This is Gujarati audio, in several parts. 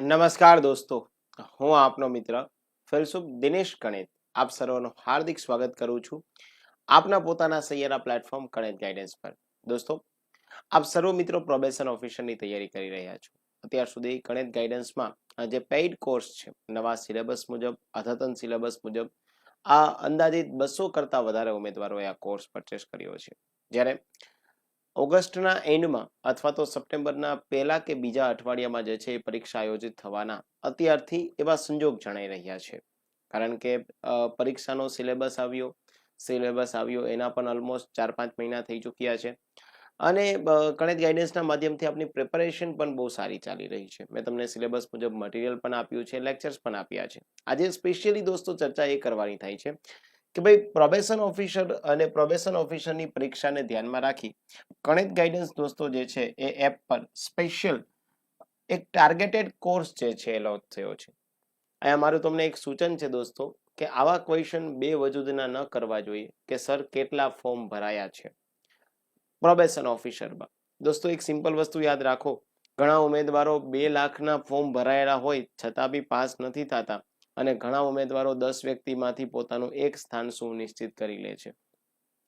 નમસ્કાર દોસ્તો. હું આપનો મિત્ર ફિલસુફ દિનેશ ગણિત. આપ સર્વનું હાર્દિક સ્વાગત કરું છું આપના પોતાના સૈયારા પ્લેટફોર્મ ગણિત ગાઈડન્સ પર. દોસ્તો, આપ સર્વ મિત્રો પ્રોબેશન ઓફિસરની તૈયારી કરી રહ્યા છો. અત્યાર સુધી ગણિત ગાઈડન્સમાં જે પેઇડ કોર્સ છે, નવા સિલેબસ મુજબ, અદ્યતન સિલેબસ મુજબ, આ અંદાજિત બસો કરતાં વધારે ઉમેદવારોએ આ કોર્સ પરચેસ કર્યો છે. જ્યારે ઓગસ્ટના એન્ડમાં અથવા તો સપ્ટેમ્બરના પહેલા કે બીજા અઠવાડિયામાં જે છે એ પરીક્ષા આયોજિત થવાના અત્યારથી એવા સંજોગ જણાઈ રહ્યા છે. કારણ કે પરીક્ષાનો સિલેબસ આવ્યો સિલેબસ આવ્યો, એના પણ ઓલમોસ્ટ ચાર પાંચ મહિના થઈ ચૂક્યા છે. અને ગણિત ગાઈડન્સના માધ્યમથી આપની પ્રિપેરેશન પણ બહુ સારી ચાલી રહી છે. મેં તમને સિલેબસ મુજબ મટીરિયલ પણ આપ્યું છે લેક્ચર્સ પણ આપ્યા છે. આજે સ્પેશિયલી દોસ્તો ચર્ચા એ કરવાની થાય છે. કે ભાઈ પ્રોબેશન ઓફિસર અને પ્રોબેશન ઓફિસરની પરીક્ષાને ધ્યાનમાં રાખી ગણિત ગાઈડન્સ દોસ્તો જે છે એ એપ પર સ્પેશિયલ એક ટાર્ગેટેડ કોર્સ જે છે એ લોન્ચ થયો છે. અહીંયા મારું તમને એક સૂચન છે દોસ્તો કે આવા ક્વેશ્ચન બે વજૂદના ન કરવા જોઈએ કે સર કેટલા ફોર્મ ભરાયા છે. પ્રોબેશન ઓફિસરમાં દોસ્તો એક સિમ્પલ વસ્તુ યાદ રાખો. ઘણા ઉમેદવારો બે લાખના ફોર્મ ભરાયેલા હોય છતાં બી પાસ નથી થતા. અને ઘણા ઉમેદવારો દસ વ્યક્તિમાંથી પોતાનું એક સ્થાન સુનિશ્ચિત કરી લે છે.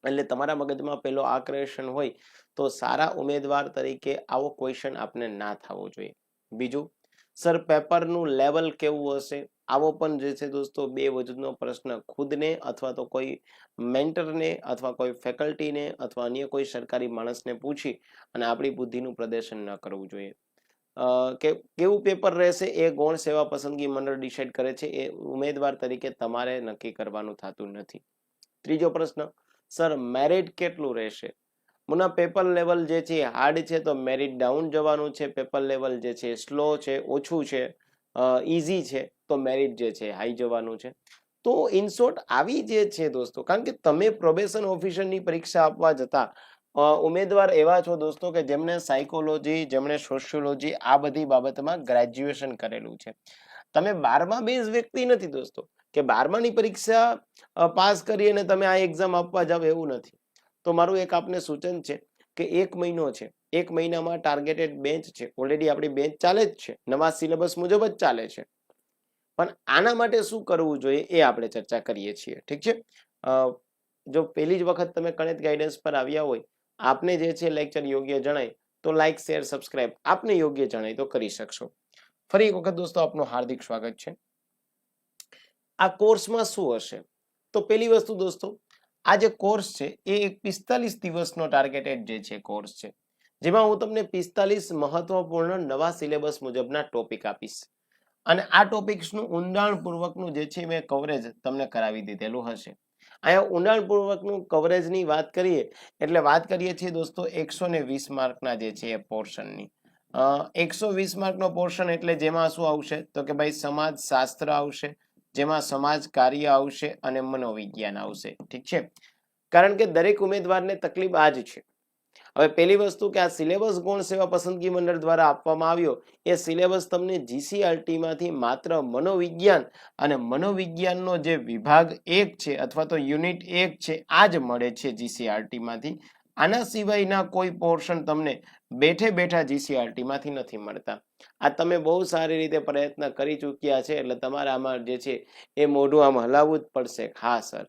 એટલે તમારા મગજમાં પેલો આ ક્વેશ્ચન હોય તો સારા ઉમેદવાર તરીકે આવો ક્વેશ્ચન આપને ના થવો જોઈએ. બીજું સર પેપરનું લેવલ કેવું હશે? આવો પણ જે છે દોસ્તો બે વજૂદનો પ્રશ્ન ખુદને અથવા તો કોઈ મેન્ટરને અથવા કોઈ ફેકલ્ટીને અથવા અન્ય કોઈ સરકારી માણસને પૂછી અને આપણી બુદ્ધિનું પ્રદર્શન ન કરવું જોઈએ. કે, કેવું પેપર રહેશે એ ગૌણ સેવા પસંદગી મંડળ ડિસાઈડ કરે છે એ ઉમેદવાર તરીકે તમારે નક્કી કરવાનું થતું નથી. ત્રીજો પ્રશ્ન, સર મેરિટ કેટલું રહેશે? મુના પેપર લેવલ જે છે હાર્ડ છે તો મેરિટ ડાઉન જવાનું છે. પેપર લેવલ જે છે સ્લો છે, ઓછું છે ઇઝી છે તો મેરિટ જે છે હાઈ જવાનું છે. તો ઇનશોર્ટ આવી જે છે દોસ્તો, કારણ કે તમે પ્રોબેશન ઓફિસરની પરીક્ષા આપવા જતા ઉમેદવાર એવા છો દોસ્તો કે જેમણે સાયકોલોજી જેમણે સોશિયોલોજી આ બધી બાબતમાં ગ્રેજ્યુએશન કરેલું છે. તમે બારમા બેઝ વ્યક્તિ નથી દોસ્તો કે બારમાની પરીક્ષા પાસ કરી અને તમે આ એક્ઝામ આપવા જાવ એવું નથી. તો મારું એક આપને સૂચન છે કે એક મહિનો છે. એક મહિનામાં ટાર્ગેટેડ બેન્ચ છે. ઓલરેડી આપણી બેન્ચ ચાલે જ છે. નવા સિલેબસ મુજબ જ ચાલે છે. પણ આના માટે શું કરવું જોઈએ એ આપણે ચર્ચા કરીએ છીએ. ઠીક છે? જો પહેલી જ વખત તમે ગણિત ગાઈડન્સ પર આવ્યા હોય આપને જે છે લેક્ચર યોગ્ય જણાય, તો લાઈક શેર સબસ્ક્રાઇબ આપને યોગ્ય જણાય તો કરી શકશો. ફરી એક વખત દોસ્તો, આપનું હાર્દિક સ્વાગત છે. આ કોર્સમાં શું હશે? તો પહેલી વસ્તુ દોસ્તો, આ જે કોર્સ છે, એ એક પિસ્તાલીસ દિવસનો ટાર્ગેટેડ જે છે કોર્સ છે. જેમાં હું તમને પિસ્તાલીસ મહત્વપૂર્ણ નવા સિલેબસ મુજબના ટોપિક આપીશ. અને આ ટોપિક્સનું ઊંડાણપૂર્વકનું જે છે મેં કવરેજ તમને કરાવી દીધેલું હશે. અહીંયા ઊંડાણપૂર્વકનું કવરેજની વાત કરીએ, એટલે વાત કરીએ છીએ દોસ્તો એકસો ને વીસ માર્કના જે છે એ પોર્શનની. એકસો વીસ માર્કનો પોર્શન એટલે જેમાં શું આવશે? તો કે ભાઈ સમાજ શાસ્ત્ર આવશે, જેમાં સમાજ કાર્ય આવશે અને મનોવિજ્ઞાન આવશે. ઠીક છે? કારણ કે દરેક ઉમેદવારને તકલીફ આ જ છે. હવે પહેલી વસ્તુ કે આ સિલેબસ ગુણ સેવા પસંદગી મંડળ દ્વારા આપવામાં આવ્યો, એ સિલેબસ તમને જીસીઆરટીમાંથી માત્ર મનોવિજ્ઞાન અને મનોવિજ્ઞાનનો જે વિભાગ એક છે અથવા તો યુનિટ એક છે, આ જ મળે છે જીસીઆરટીમાંથી આના સિવાયના કોઈ પોર્શન તમને બેઠે બેઠા જીસીઆરટીમાંથી નથી મળતા. આ તમે બહુ સારી રીતે પ્રયત્ન કરી ચૂક્યા છે, એટલે તમારે આમાં જે છે એ મોઢું આમ હલાવવું જ પડશે. હા, સર.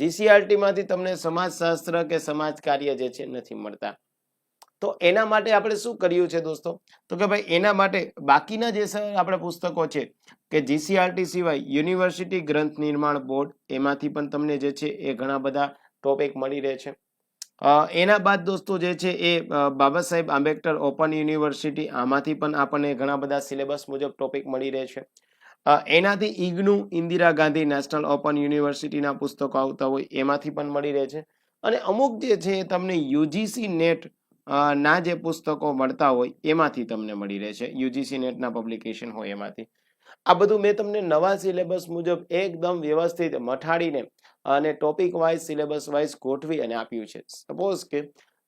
જીસીઆરટી માંથી તમને સમાજશાસ્ત્ર કે સમાજ કાર્ય જે છે નથી મળતા. તો એના માટે આપણે શું કર્યું છે દોસ્તો? તો કે ભાઈ એના માટે બાકીના જે સર આપણે પુસ્તકો છે કે જીસીઆરટી સિવાય યુનિવર્સિટી ગ્રંથ નિર્માણ બોર્ડ એમાંથી પણ તમને જે છે એ ઘણા બધા ટોપિક મળી રહે છે. એના બાદ દોસ્તો જે છે એ બાબા સાહેબ આંબેડકર ઓપન યુનિવર્સિટી આમાંથી પણ આપણને ઘણા બધા સિલેબસ મુજબ ટોપિક મળી રહે છે. એનાથી IGNOU Indira Gandhi national open યુનિવર્સિટીના પુસ્તકો આવતા હોય, એમાંથી પણ મળી રહે છે. અને અમુક જે છે તમને યુજીસી નેટ ના જે પુસ્તકો મળતા હોય, એમાંથી તમને મળી રહે છે. યુજીસી નેટના પબ્લિકેશન હોય એમાંથી. આ બધું મેં તમને નવા સિલેબસ મુજબ એકદમ વ્યવસ્થિત મઠાડીને અને ટોપિક વાઇઝ સિલેબસ વાઇઝ ગોઠવી અને આપ્યું છે. સપોઝ કે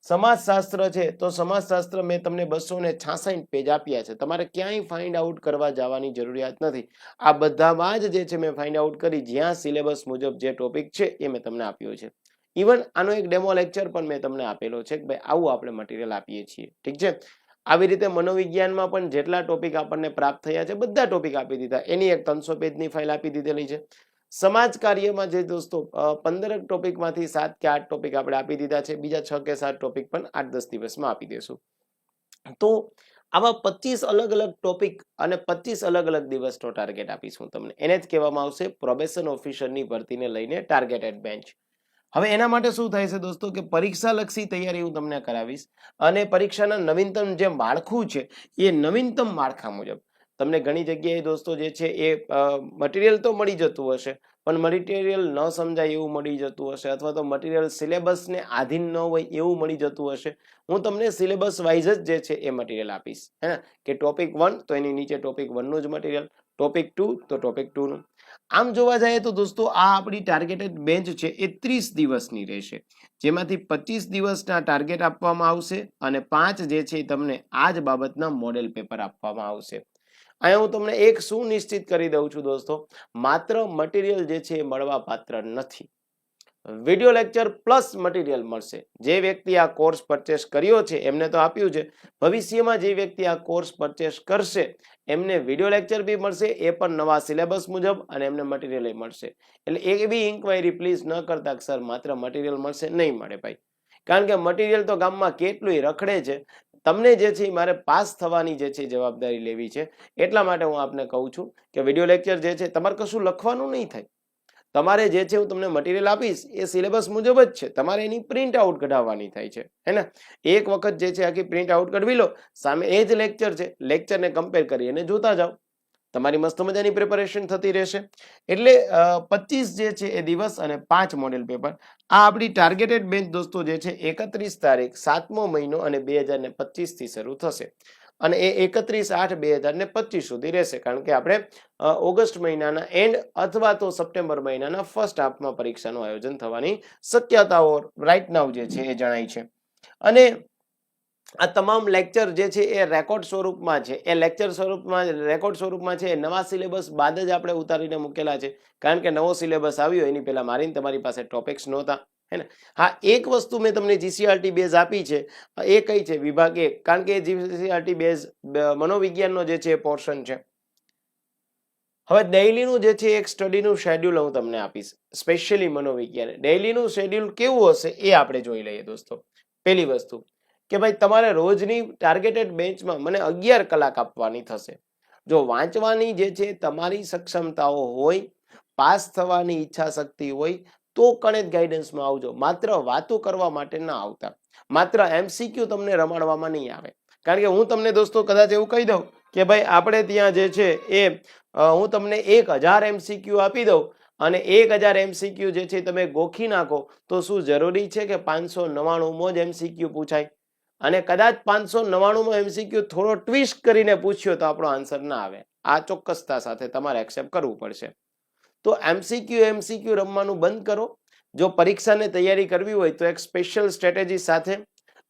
સમાજશાસ્ત્ર છે, તો સમાજશાસ્ત્ર મેં તમને બસો ને છાસઠ પેજ આપ્યા છે. તમારે ક્યાંય ફાઇન્ડ આઉટ કરવા જવાની જરૂરિયાત નથી. આ બધામાં જ જે છે મેં ફાઇન્ડ આઉટ કરી, જ્યાં સિલેબસ મુજબ જે ટોપિક છે એ મેં તમને આપ્યો છે. ઇવન આનો એક ડેમો લેક્ચર પણ મેં તમને આપેલો છે કે ભાઈ આવું આપણે મટીરિયલ આપીએ છીએ. ઠીક છે? આવી રીતે મનોવિજ્ઞાનમાં પણ જેટલા ટોપિક આપણને પ્રાપ્ત થયા છે, બધા ટોપિક આપી દીધા. એની એક ત્રણસો પેજની ફાઇલ આપી દીધેલી છે. સમાજ કાર્યમાં જે દોસ્તો પંદર ટોપિકમાંથી સાત કે આઠ ટોપિક આપણે આપી દીધા છે, બીજા છ કે સાત ટોપિક પણ આઠ દસ દિવસમાં આપી દેશું. તો આવા પચીસ અલગ અલગ ટોપિક અને પચીસ અલગ અલગ દિવસનો ટાર્ગેટ આપીશું તમને. એને જ કહેવામાં આવશે પ્રોબેશન ઓફિસરની ભરતીને લઈને ટાર્ગેટેડ બેન્ચ હવે એના માટે શું થાય છે દોસ્તો કે પરીક્ષા લક્ષી તૈયારી હું તમને કરાવીશ અને પરીક્ષાના નવીનતમ જે માળખું છે, એ નવીનતમ માળખા મુજબ તમને ઘણી જગ્યાએ દોસ્તો જે છે એ મટીરિયલ તો મળી જતું હશે, પણ મટીરિયલ ન સમજાય એવું મળી જતું હશે અથવા તો મટીરિયલ સિલેબસને આધીન ન હોય એવું મળી જતું હશે. હું તમને સિલેબસ વાઇઝ જ જે છે એ મટીરિયલ આપીશ, હે કે ટોપિક વન તો એની નીચે ટોપિક વનનું જ મટીરિયલ ટોપિક ટુ તો ટોપિક ટુનું આમ જોવા જઈએ તો દોસ્તો આ આપણી ટાર્ગેટેડ બેન્ચ છે એ ત્રીસ દિવસની રહેશે, જેમાંથી પચીસ દિવસના ટાર્ગેટ આપવામાં આવશે અને પાંચ જે છે તમને આ જ બાબતના મોડેલ પેપર આપવામાં આવશે. અહીંયા હું તમને એક સુનિશ્ચિત કરી દઉં છું દોસ્તો, માત્ર મટીરિયલ જે છે એ મળવા પાત્ર નથી. વિડિયો લેક્ચર પ્લસ મટીરિયલ મળશે. જે વ્યક્તિ આ કોર્સ પરચેસ કર્યો છે, એમને તો આપ્યું છે. ભવિષ્યમાં જે વ્યક્તિ આ કોર્સ પરચેસ કરશે, એમને વિડિયો લેક્ચર બી મળશે, એ પણ નવા સિલેબસ મુજબ અને એમને મટીરિયલ મળશે. એટલે એ બી ઇન્ક્વાયરી પ્લીઝ ન કરતા સર, માત્ર મટીરિયલ મળશે, નહીં મળે ભાઈ. કારણ કે મટીરિયલ તો ગામમાં કેટલું રખડે છે તમને જે છે મારે પાસ થવાની જે છે જવાબદારી લેવી છે. એટલા માટે હું આપને કહું છું કે વીડિયો લેક્ચર જે છે, તમારે કશું લખવાનું નહીં થાય. તમારે જે છે હું તમને મટીરિયલ આપીશ, એ સિલેબસ મુજબ જ છે. તમારે એની પ્રિન્ટ આઉટ કઢાવવાની થાય છે. હે ને? એક વખત જે છે આખી પ્રિન્ટ આઉટ કઢવી લો, સામે એ જ લેક્ચર છે. લેક્ચરને કમ્પેર કરી અને જોતા જાઓ. તમારી મસ્ત મજાની પ્રિપેરેશન થતી રહેશે. એટલે પચીસ જે છે એ દિવસ અને પાંચ મોડેલ પેપર આ આપણી ટાર્ગેટેડ બેન્ચ દોસ્તો જે છે એકત્રીસ તારીખ સાતમો મહિનો અને બે હજાર ને પચીસથી શરૂ થશે. અને એ એકત્રીસ આઠ બે હજાર ને પચીસ સુધી રહેશે. કારણ કે આપણે ઓગસ્ટ મહિનાના એન્ડ અથવા તો સપ્ટેમ્બર મહિનાના ફર્સ્ટ હાફમાં પરીક્ષાનું આયોજન થવાની શક્યતાઓ રાઇટ નાવ જે છે એ જણાય છે. અને આ તમામ લેક્ચર જે છે એ રેકોર્ડ સ્વરૂપમાં છે. એ લેક્ચર સ્વરૂપમાં રેકોર્ડ સ્વરૂપમાં છે એ નવા સિલેબસ બાદ જ આપણે ઉતારીને મૂકેલા છે. કારણ કે નવો સિલેબસ આવ્યો, એની પહેલાં મારીને તમારી પાસે ટોપિક્સ નહોતા. હે ને? હા, એક વસ્તુ મેં તમને જીસીઆરટી બેઝ આપી છે. એ કઈ છે? વિભાગ એક. કારણ કે જીસીઆરટી બેઝ મનોવિજ્ઞાનનો જે છે એ પોર્શન છે. હવે ડેઇલીનું જે છે એક સ્ટડીનું શેડ્યુલ હું તમને આપીશ. સ્પેશિયલી મનોવિજ્ઞાન. ડેઇલીનું શેડ્યુલ કેવું હશે એ આપણે જોઈ લઈએ દોસ્તો. પહેલી વસ્તુ. કે ભાઈ તમારે રોજની ટાર્ગેટેડ બેન્ચમાં મને અગિયાર કલાક આપવાની થશે. જો વાંચવાની જે છે તમારી સક્ષમતાઓ હોય, પાસ થવાની ઈચ્છા શક્તિ હોય, તો કણેજ ગાઈડન્સમાં આવજો. માત્ર વાતો કરવા માટે ના આવતા. માત્ર એમસીક્યુ તમને રમાડવામાં નહીં આવે. કારણ કે હું તમને દોસ્તો કદાચ એવું કહી દઉં કે ભાઈ આપણે ત્યાં જે છે એ હું તમને એક હજાર એમસીક્યુ આપી દઉં અને એક હજાર એમસીક્યુ જે છે તમે ગોખી નાખો, તો શું જરૂરી છે કે પાંચસો નવ્વાણું જ એમસીક્યુ પૂછાય? અને કદાચ પાંચસો નવ્વાણુંમાં એમસીક્યુ થોડો ટ્વિસ્ટ કરીને પૂછ્યો તો આપણો આન્સર ના આવે. આ ચોક્કસતા સાથે તમારે એક્સેપ્ટ કરવું પડશે. તો એમસીક્યુ એમસીક્યુ રમવાનું બંધ કરો. જો પરીક્ષાને તૈયારી કરવી હોય તો એક સ્પેશિયલ સ્ટ્રેટેજી સાથે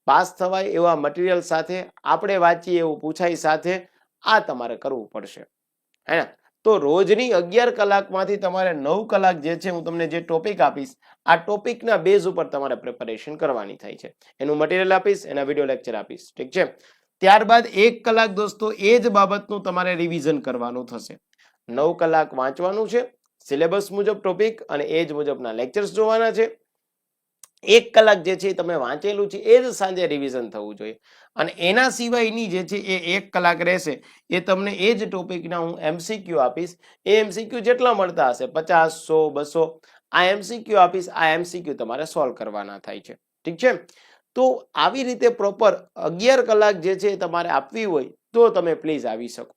પાસ થવાય એવા મટીરિયલ સાથે આપણે વાંચીએ એવું પૂછાય સાથે આ તમારે કરવું પડશે. હે તો રોજની અગિયાર કલાકમાંથી તમારે નવ કલાક જે છે હું તમને જે ટોપિક આપીશ, આ ટોપિકના બેઝ ઉપર તમારે પ્રિપેરેશન કરવાની થાય છે. એનું મટીરિયલ આપીશ, એના વીડિયો લેક્ચર આપીશ. ઠીક છે? ત્યારબાદ એક કલાક દોસ્તો, એ જ બાબતનું તમારે રિવિઝન કરવાનું થશે. નવ કલાક વાંચવાનું છે સિલેબસ મુજબ ટોપિક અને એ જ મુજબના લેક્ચર્સ જોવાના છે. એક કલાક જે છે તમે વાંચેલું છે, એ જ સાંજે રિવિઝન થવું જોઈએ. અને એના સિવાયની જે છે એ એક કલાક રહેશે, એ તમને એ જ ટોપિકના હું એમસીક્યુ આપીશ. એ એમસીક્યુ જેટલા મળતા હશે, પચાસ, સો, બસો, આ એમસીક્યુ આપીશ, આ એમસીક્યુ તમારે સોલ્વ કરવાના થાય છે. ઠીક છે? તો આવી રીતે પ્રોપર અગિયાર કલાક જે છે તમારે આપવી હોય, તો તમે પ્લીઝ આવી શકો.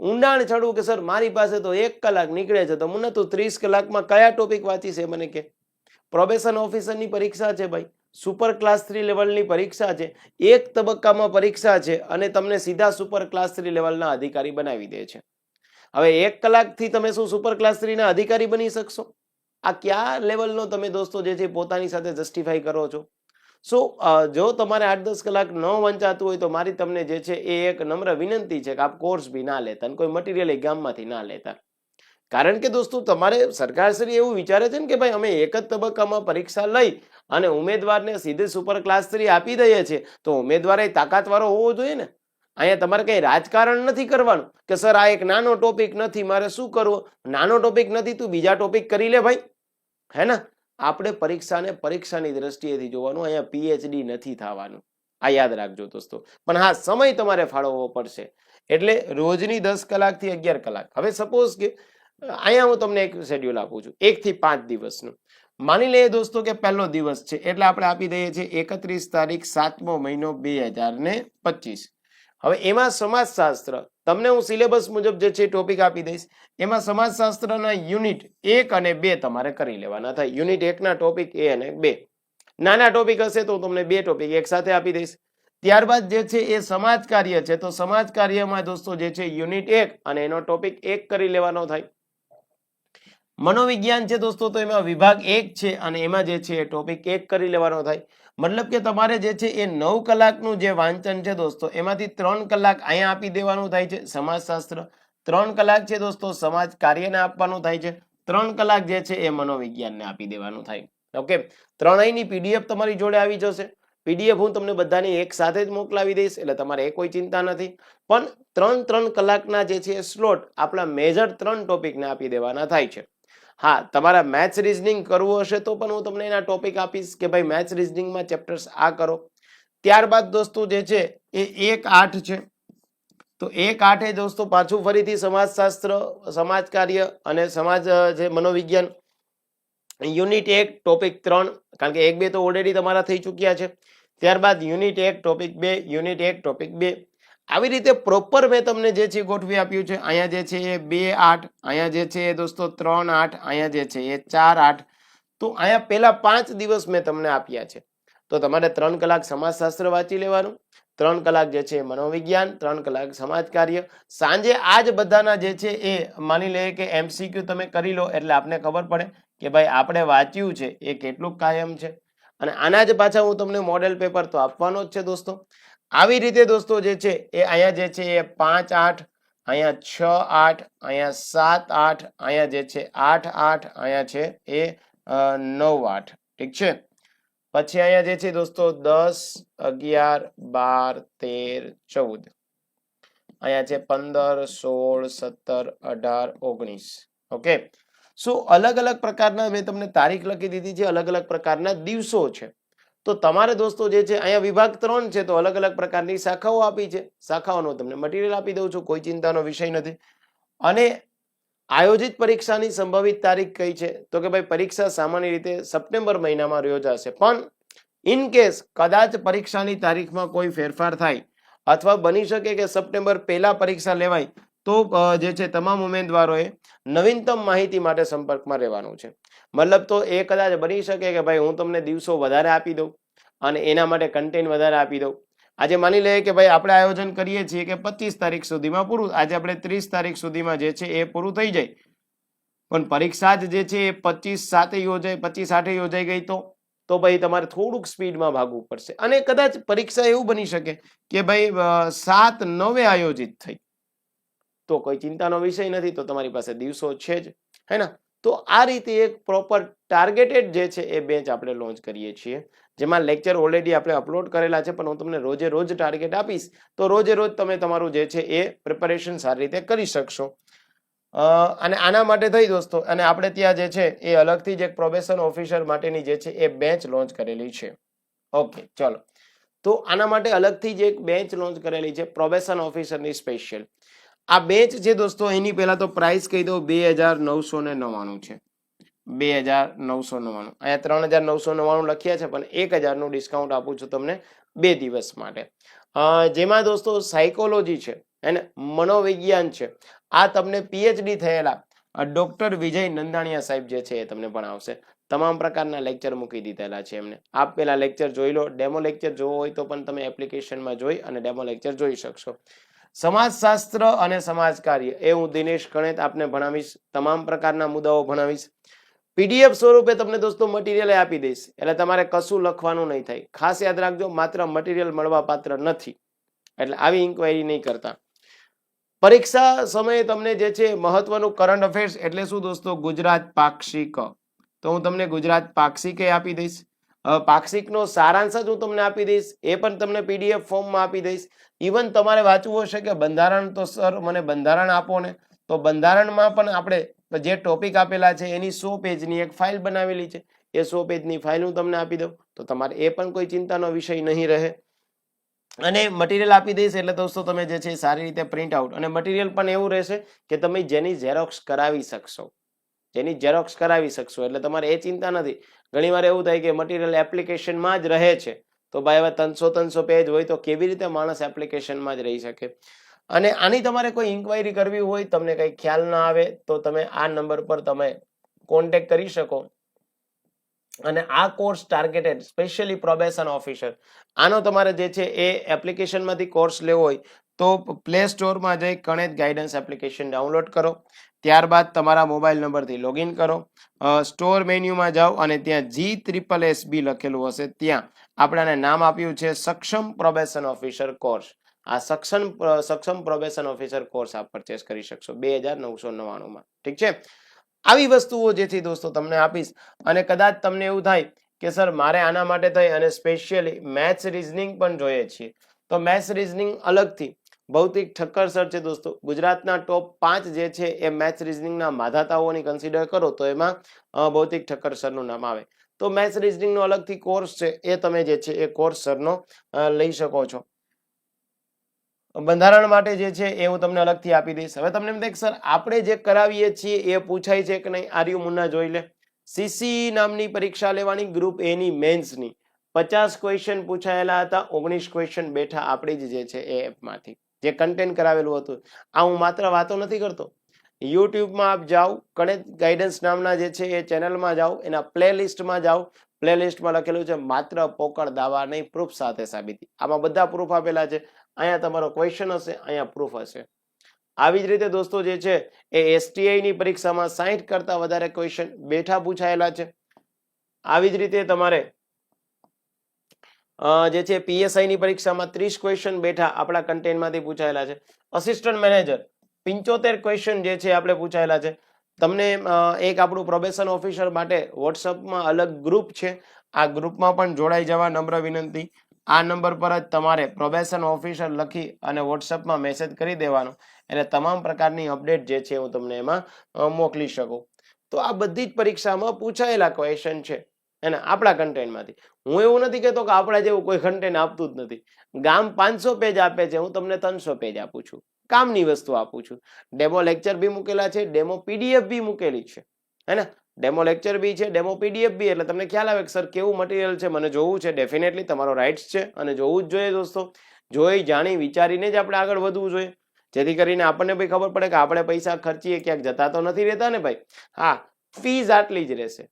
ઊંડાણ ચડવું કે, સર, મારી પાસે તો એક કલાક નીકળે છે, તો મને તો ત્રીસ કલાકમાં કયા ટોપિક વાંચીશ એ મને કે પ્રોબેશન ઓફિસરની પરીક્ષા છે ભાઈ. સુપર ક્લાસ થ્રી લેવલની પરીક્ષા છે. એક તબક્કામાં પરીક્ષા છે અને તમને સીધા સુપર ક્લાસ થ્રી લેવલના અધિકારી બનાવી દે છે. હવે એક કલાકથી તમે શું સુપર ક્લાસ થ્રીના અધિકારી બની શકશો? આ કયા લેવલનો તમે દોસ્તો જે છે પોતાની સાથે જસ્ટિફાઈ કરો છો? સો જો તમારે આઠ દસ કલાક ન વંચાતું હોય તો મારી તમને જે છે એ એક નમ્ર વિનંતી છે કે આપ કોર્સ બી ના લેતા કોઈ મટીરિયલ ગામમાંથી ના લેતા. કારણ કે દોસ્તો, તમારે સરકારશ્રી એવું વિચારે છે ને કે ભાઈ, અમે એક જ તબક્કામાં પરીક્ષા લઈ અને ઉમેદવારને સીધે સુપર ક્લાસ થ્રી આપી દઈએ છીએ, તો ઉમેદવારે તાકાતવાળો હોવો જોઈએ ને? અહીંયા તમારે કંઈ રાજકારણ નથી કરવાનું કે, સર, આ એક નાનો ટોપિક નથી, મારે શું કરવું? નાનો ટોપિક નથી, તું બીજા ટોપિક કરી લે ભાઈ. હે ને? આપણે પરીક્ષાને પરીક્ષાની દ્રષ્ટિએથી જોવાનું, અહીંયા પીએચડી નથી થવાનું. આ યાદ રાખજો દોસ્તો. પણ હા, સમય તમારે ફાળવવો પડશે. એટલે રોજની દસ કલાકથી અગિયાર કલાક. હવે સપોઝ કે અહીંયા હું તમને એક શેડ્યુલ આપું છું. એક થી પાંચ દિવસનું. માની લઈએ દોસ્તો કે પહેલો દિવસ છે, એટલે આપણે આપી દઈએ છીએ એકત્રીસ તારીખ સાતમો મહિનો બે હજાર ને પચીસ. હવે એમાં સમાજશાસ્ત્ર, તમને હું સિલેબસ મુજબ જે છે ટોપિક આપી દઈશ. એમાં સમાજશાસ્ત્રના યુનિટ એક અને બે તમારે કરી લેવાના થાય. યુનિટ એકના ટોપિક એ અને બે. નાના ટોપિક હશે તો હું તમને બે ટોપિક એક સાથે આપી દઈશ. ત્યારબાદ જે છે એ સમાજ કાર્ય છે, તો સમાજ કાર્યમાં દોસ્તો જે છે યુનિટ એક અને એનો ટોપિક એક કરી લેવાનો થાય. મનોવિજ્ઞાન છે દોસ્તો, તો એમાં વિભાગ એક છે અને એમાં જે છે એ ટોપિક એક કરી લેવાનો થાય. મતલબ કે તમારે જે છે એ નવ કલાકનું જે વાંચન છે દોસ્તો, એમાંથી ત્રણ કલાક અહીંયા આપી દેવાનું થાય છે સમાજશાસ્ત્ર, ત્રણ કલાક છે દોસ્તો સમાજ કાર્યને આપવાનું થાય છે, ત્રણ કલાક જે છે એ મનોવિજ્ઞાનને આપી દેવાનું થાય. ઓકે? ત્રણેયની પીડીએફ તમારી જોડે આવી જશે. પીડીએફ હું તમને બધાની એક સાથે જ મોકલાવી દઈશ, એટલે તમારે એ કોઈ ચિંતા નથી. પણ ત્રણ ત્રણ કલાકના જે છે સ્લોટ આપણા મેજર ત્રણ ટોપિકને આપી દેવાના થાય છે. હા, તમારા મેથ્સ રિઝનિંગ કરવું હશે તો પણ હું તમને એના ટોપિક આપીશ કે ભાઈ મેથ્સ રિઝનિંગમાં ચેપ્ટર્સ આ કરો. ત્યારબાદ દોસ્તો જે છે એ એક આઠ છે. તો એક આઠે દોસ્તો પાછું ફરીથી સમાજશાસ્ત્ર સમાજ કાર્ય અને સમાજ જે મનોવિજ્ઞાન યુનિટ એક ટોપિક ત્રણ, કારણ કે એક બે તો ઓલરેડી તમારા થઈ ચૂક્યા છે. ત્યારબાદ યુનિટ એક ટોપિક બે યુનિટ એક ટોપિક બે. આવી રીતે પ્રોપર મેં તમને જે છે ગોઠવી આપ્યું છે. અહીંયા જે છે એ બે આઠ, અહીંયા જે છે એ દોસ્તો ત્રણ આઠ, અહીંયા જે છે એ ચાર આઠ. તો અહીંયા પેલા પાંચ દિવસ મેં તમને આપ્યા છે. તો તમારે ત્રણ કલાક સમાજશાસ્ત્ર વાંચી લેવાનું, ત્રણ કલાક જે છે મનોવિજ્ઞાન, ત્રણ કલાક સમાજ કાર્ય. સાંજે આ જ બધાના જે છે એ માની લઈએ કે એમસીક્યુ તમે કરી લો એટલે આપને ખબર પડે કે ભાઈ આપણે વાંચ્યું છે એ કેટલું કાયમ છે. અને આના જ પાછા હું તમને મોડેલ પેપર તો આપવાનો જ છે દોસ્તો. આવી રીતે દોસ્તો જે છે એ અહીંયા જે છે એ પાંચ આઠ, અહીંયા છ આઠ, અહીંયા સાત આઠ, અહીંયા જે છે આઠ આઠ, અહીંયા છે એ નવ આઠ. ઠીક છે? પછી અહીંયા જે છે દોસ્તો દસ, અગિયાર, બાર, તેર, ચૌદ. અહીંયા છે પંદર, સોળ, સત્તર, અઢાર, ઓગણીસ. ઓકે? સો અલગ અલગ પ્રકારના મેં તમને તારીખ લખી દીધી છે, અલગ અલગ પ્રકારના દિવસો છે. તો તમારે દોસ્તો જે છે, અહીંયા વિભાગ ત્રણ છે, તો અલગ અલગ પ્રકારની શાખાઓ આપી છે. શાખાઓનો તમને મટીરિયલ આપી દઉં છું, કોઈ ચિંતાનો વિષય નથી. અને આયોજિત પરીક્ષાની સંભવિત તારીખ કઈ છે? તો કે ભાઈ, પરીક્ષા સામાન્ય રીતે સપ્ટેમ્બર મહિનામાં યોજાશે પણ ઇન કેસ કદાચ પરીક્ષાની તારીખમાં કોઈ ફેરફાર થાય અથવા બની શકે કે સપ્ટેમ્બર પહેલા પરીક્ષા લેવાય, તો જે છે, તમામ ઉમેદવારોએ નવીનતમ માહિતી માટે સંપર્કમાં રહેવાનું છે. મતલબ તો એ કદાચ બની શકે કે ભાઈ હું તમને દિવસો વધારે આપી દઉં અને એના માટે કન્ટેન્ટ વધારે આપી દઉં. આજે માની લઈએ કે ભાઈ આપણે આયોજન કરીએ છીએ કે પચીસ તારીખ સુધીમાં પૂરું, આજે આપણે ત્રીસ તારીખ સુધીમાં જે છે એ પૂરું થઈ જાય. પણ પરીક્ષા જ જે છે એ પચીસ સાથે યોજાય, પચીસ આઠે યોજાઈ ગઈ તો તો ભાઈ તમારે થોડુંક સ્પીડમાં ભાગવું પડશે. અને કદાચ પરીક્ષા એવું બની શકે કે ભાઈ સાત નવે આયોજિત થઈ. તો કોઈ ચિંતાનો વિષય નથી, તો તમારી પાસે દિવસો છે જ. હે ને? તો આ રીતે એક પ્રોપર ટાર્ગેટેડ જે છે એ બેચ આપણે લોન્ચ કરીએ છીએ. જેમાં લેક્ચર ઓલરેડી આપણે અપલોડ કરેલા છે, પણ હું તમને રોજે રોજ ટાર્ગેટ આપીશ, તો રોજે રોજ તમે તમારું જે છે એ પ્રિપેરેશન સારી રીતે કરી શકશો. અને આના માટે થઈ દોસ્તો, અને આપણે ત્યાં જે છે એ અલગથી જ એક પ્રોબેશન ઓફિસર માટેની જે છે એ બેચ લોન્ચ કરેલી છે. ઓકે ચલો. તો આના માટે અલગથી જ એક બેચ લોન્ચ કરેલી છે પ્રોબેશન ઓફિસરની સ્પેશિયલ આ બેચ છે દોસ્તો, એની પહેલા તો પ્રાઇસ કહી દઉં, બે હજાર નવસો ને નવ્વાણું છે. બે હજાર નવસો નવ્વાણું. અહીંયા ત્રણ હજાર નવસો નવ્વાણું લખ્યા છે, પણ એક હજારનું ડિસ્કાઉન્ટ આપું છું તમને બે દિવસ માટે. જેમાં દોસ્તો સાયકોલોજી છે અને મનોવિજ્ઞાન છે. આ તમને પીએચડી થયેલા ડોક્ટર વિજય નંદાણીયા સાહેબ જે છે એ તમને ભણાવશે તમામ પ્રકારના લેક્ચર મૂકી દીધેલા છે એમને. આપ પેલા લેક્ચર જોઈ લો ડેમો લેક્ચર જોવો હોય તો પણ તમે એપ્લિકેશનમાં જોઈ અને ડેમો લેક્ચર જોઈ શકશો. સમાજશાસ્ત્ર અને સમાજ કાર્ય એ હું દિનેશ ગણેત આપને ભણાવીશ. તમામ પ્રકારના મુદ્દાઓ ભણાવીશ. પીડીએફ સ્વરૂપે તમને દોસ્તો મટીરિયલ આપી દઈશ. એટલે તમારે કશું લખવાનું નહીં થાય. ખાસ યાદ રાખજો, માત્ર મટીરિયલ મળવા પાત્ર નથી. એટલે આવી ઇન્ક્વાયરી નહીં કરતા. પરીક્ષા સમયે તમને જે છે મહત્વનું કરંટ અફેર્સ એટલે શું દોસ્તો? ગુજરાત પાક્ષિક. તો હું તમને ગુજરાત પાક્ષિકે આપી દઈશ. પાક્ષિકનો સારાંશ જ હું તમને આપી દઈશ. એ પણ તમને પીડીએફ ફોર્મમાં આપી દઈશ. ઇવન તમારે વાંચવું હશે કે બંધારણ તો સર મને બંધારણ આપો ને. તો બંધારણમાં પણ આપણે જે ટોપિક આપેલા છે, એની સો પેજની એક ફાઇલ બનાવેલી છે. એ સો પેજની ફાઇલ હું તમને આપી દઉં. તો તમારે એ પણ કોઈ ચિંતાનો વિષય નહીં રહે. અને મટીરિયલ આપી દઈશ એટલે દોસ્તો તમે જે છે સારી રીતે પ્રિન્ટ આઉટ અને મટીરિયલ પણ એવું રહેશે કે તમે જેની ઝેરોક્સ કરાવી શકશો. જેની ઝેરોક્સ કરાવી શકશો. એટલે તમારે એ ચિંતા નથી. ઘણીવાર એવું થાય કે મટીરિયલ એપ્લિકેશનમાં જ રહે છે. તો ભાઈ હવે ત્રણસો ત્રણસો પેજ હોય તો કેવી રીતે માણસ એપ્લિકેશનમાં જ રહી શકે? અને આની તમારે કોઈ ઇન્ક્વાયરી કરવી હોય, તમને કંઈ ખ્યાલ ના આવે, તો તમે આ નંબર પર તમે કોન્ટેક કરી શકો. અને આ course targeted specially probation officer આનો તમારે જે છે એ એપ્લિકેશનમાંથી કોર્સ લેવો હોય તો પ્લે સ્ટોરમાં જઈ કણેત ગાઈડન્સ એપ્લિકેશન ડાઉનલોડ કરો. ત્યારબાદ તમારા મોબાઈલ નંબરથી લોગિન કરો. સ્ટોર મેન્યુમાં જાઓ અને ત્યાં જી ત્રિપલ એસ બી લખેલું હશે ત્યાં. આપણે નામ આપ્યું છે સક્ષમ પ્રોબેશન ઓફિસર કોર્સ આ Saksham Saksham probation officer course આપ પરચેસ કરી શકશો. બે હજાર નવસો નવ્વાણુંમાં. ઠીક છે? આવી વસ્તુઓ જેથી દોસ્તો તમને આપીશ. અને કદાચ તમને એવું થાય કે, સર, મારે આના માટે થઈ અને સ્પેશિયલી મેથ્સ રિઝનિંગ પણ જોઈએ છીએ તો મેથ્સ રિઝનિંગ અલગથી. ભૌતિક ઠક્કર સર છે દોસ્તો. ગુજરાતના ટોપ પાંચ જે છે એ મેથ્સ રિઝનિંગના માધાતાઓની કન્સિડર કરો તો એમાં ભૌતિક ઠક્કર સરનું નામ આવે. તો મેથ્સ રિઝનિંગનો અલગથી કોર્સ છે. એ તમે જે છે એ કોર્સ સરનો લઈ શકો છો. બંધારણ માટે જે છે એ હું તમને અલગથી આપી દઈશ. હવે તમને એમ થાય સર, આપણે જે કરાવીએ છીએ એ પૂછાય છે કે નહીં? આર્યુ મુન્ના જોઈ લે. સીસી નામની પરીક્ષા લેવાની ગ્રુપ એની મેન્સની પચાસ ક્વેશ્ચન પૂછાયેલા હતા, ઓગણીસ ક્વેશ્ચન બેઠા આપણી જ જે છે એ એપમાંથી જે કન્ટેન્ટ કરાવેલું હતું. આ હું માત્ર વાતો નથી કરતો. યુટ્યુબમાં આપ જાઓ, ગણિત ગાઈડન્સ નામના જે છે એ ચેનલમાં જાઓ, એના પ્લે લિસ્ટમાં જાઓ. પ્લે લિસ્ટમાં લખેલું છે, માત્ર પોકળ દાવા નહીં પ્રૂફ સાથે સાબિતી. આમાં બધા પ્રૂફ આપેલા છે. અહીંયા તમારો ક્વેશ્ચન હશે, અહીંયા પ્રૂફ હશે. આવી જ રીતે દોસ્તો જે છે, એ એસટીઆઈ ની પરીક્ષામાં સાહીઠ કરતા વધારે ક્વેશ્ચન બેઠા પૂછાયેલા છે. આવી જ રીતે તમારે જે છે પીએસઆઈ ની પરીક્ષામાં ત્રીસ ક્વેશ્ચન બેઠા આપણા કન્ટેન્ટમાંથી પૂછાયેલા છે. અસિસ્ટન્ટ મેનેજર પિંચોતેર ક્વેશ્ચન જે છે, આપણે પૂછાયેલા છે. તમને એક આપણું પ્રોબેશન ઓફિસર માટે વોટ્સઅપમાં અલગ ગ્રુપ છે. આ ગ્રુપમાં પણ જોડાઈ જવા નમ્ર વિનંતી. આ નંબર પર જ તમારે પ્રોબેશન ઓફિસર લખી અને વોટ્સઅપમાં મેસેજ કરી દેવાનો. એટલે તમામ પ્રકારની અપડેટ જે છે હું તમને એમાં મોકલી શકું. તો આ બધી જ પરીક્ષામાં પૂછાયેલા ક્વેશ્ચન છે. એને આપણા કન્ટેન્ટમાંથી હું એવું નથી કહેતો કે આપણા જેવું કોઈ કન્ટેન્ટ આપતું જ નથી. ગામ પાંચસો પેજ આપે છે, હું તમને ત્રણસો પેજ આપું છું. કામની વસ્તુ આપું છું. ડેમો લેક્ચર બી મૂકેલા છે ડેમો પીડીએફ બી મૂકેલી છે. હે ને? ડેમો લેક્ચર બી છે ડેમો પીડીએફ બી, એટલે તમને ખ્યાલ આવે કે સર કેવું મટીરિયલ છે, મને જોવું છે ડેફિનેટલી તમારો રાઇટ્સ છે, અને જોવું જ જોઈએ દોસ્તો. જોઈ, જાણી, વિચારીને જ આપણે આગળ વધવું જોઈએ. જેથી કરીને આપણને બી ખબર પડે કે આપણે પૈસા ખર્ચીએ, ક્યાંક જતા તો નથી રહેતા ને ભાઈ? હા ફીસ આટલી જ રહેશે.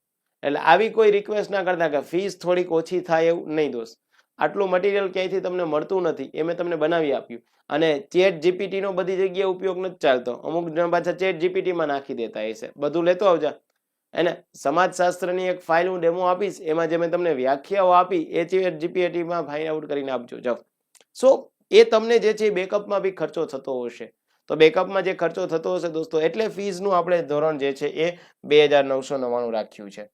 એટલે આવી કોઈ રિક્વેસ્ટ ના કરતા કે ફીસ થોડીક ઓછી થાય એવું નહીં દોસ્ત. આટલું મટીરિયલ ક્યાંયથી તમને મળતું નથી, એ મેં તમને બનાવી આપ્યું. અને ચેટ જીપીટીનો બધી જગ્યાએ ઉપયોગ નથી ચાલતો. અમુક જણ પાછા ચેટ જીપીટીમાં નાખી દેતા હશે. બધું લેતો આવજા. એને સમાજશાસ્ત્રની એક ફાઇલ હું ડેમો આપીશ, એમાં જે મેં તમને વ્યાખ્યાઓ આપી, એ ચેટ જીપીએટીમાં ફાઇન્ડ આઉટ કરીને આપજો જાઓ. સો એ તમને જે છે બેકઅપમાં બી ખર્ચો થતો હશે. તો બેકઅપમાં જે ખર્ચો થતો હશે દોસ્તો, એટલે ફીઝનું આપણે ધોરણ જે છે એ બે હજાર રાખ્યું છે.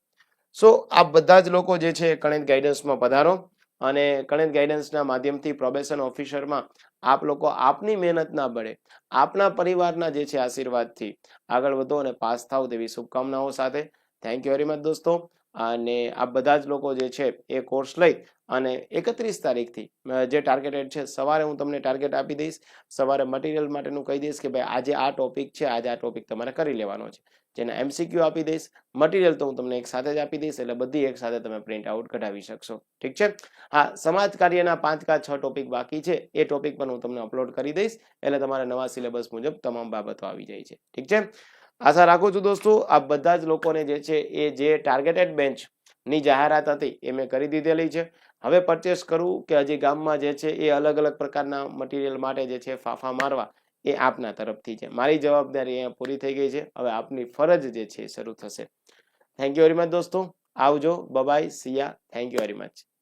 સો આ બધા જ લોકો જે છે કણિત ગાઈડન્સમાં પધારો. અને કણિત ગાઈડન્સના માધ્યમથી પ્રોબેશન ઓફિસરમાં આપ લોકો આપની મહેનત ના બળે આપના પરિવારના જે છે આશીર્વાદથી આગળ વધો અને પાસ થાવ તેવી શુભકામનાઓ સાથે. થેન્ક યુ વેરી મચ દોસ્તો. અને આ બધા જ લોકો જે છે એ કોર્સ લઈ અને એકત્રીસ તારીખથી જે ટાર્ગેટેડ છે, સવારે હું તમને ટાર્ગેટ આપી દઈશ. સવારે મટીરિયલ માટેનું કહી દઈશ કે ભાઈ આજે આ ટોપિક છે, આજે આ ટોપિક તમારે કરી લેવાનો છે. જેને એમસીક્યુ આપી દઈશ. મટીરિયલ તો હું તમને એક સાથે જ આપી દઈશ, એટલે બધી એક સાથે તમે પ્રિન્ટ આઉટ કઢાવી શકશો. ઠીક છે? હા, સમાજ કાર્યના પાંચ કા છ ટોપિક બાકી છે. એ ટોપિક પણ હું તમને અપલોડ કરી દઈશ, એટલે તમારે નવા સિલેબસ મુજબ તમામ બાબતો આવી જાય છે. ઠીક છે? આશા રાખું છું દોસ્તો, આ બધા જ લોકોને જે છે, એ જે ટાર્ગેટેડ બેન્ચની જાહેરાત હતી, એ મેં કરી દીધેલી છે. હવે પરચેસ કરવું કે હજી ગામમાં જે છે એ અલગ અલગ પ્રકારના મટીરિયલ માટે જે છે ફાફા મારવા, એ આપના તરફથી છે. મારી જવાબદારી અહીંયા પૂરી થઈ ગઈ છે. હવે આપની ફરજ જે છે શરૂ થશે. થેન્ક યુ વેરી મચ દોસ્તો. આવજો. બબાય સિયા થેન્ક યુ વેરી મચ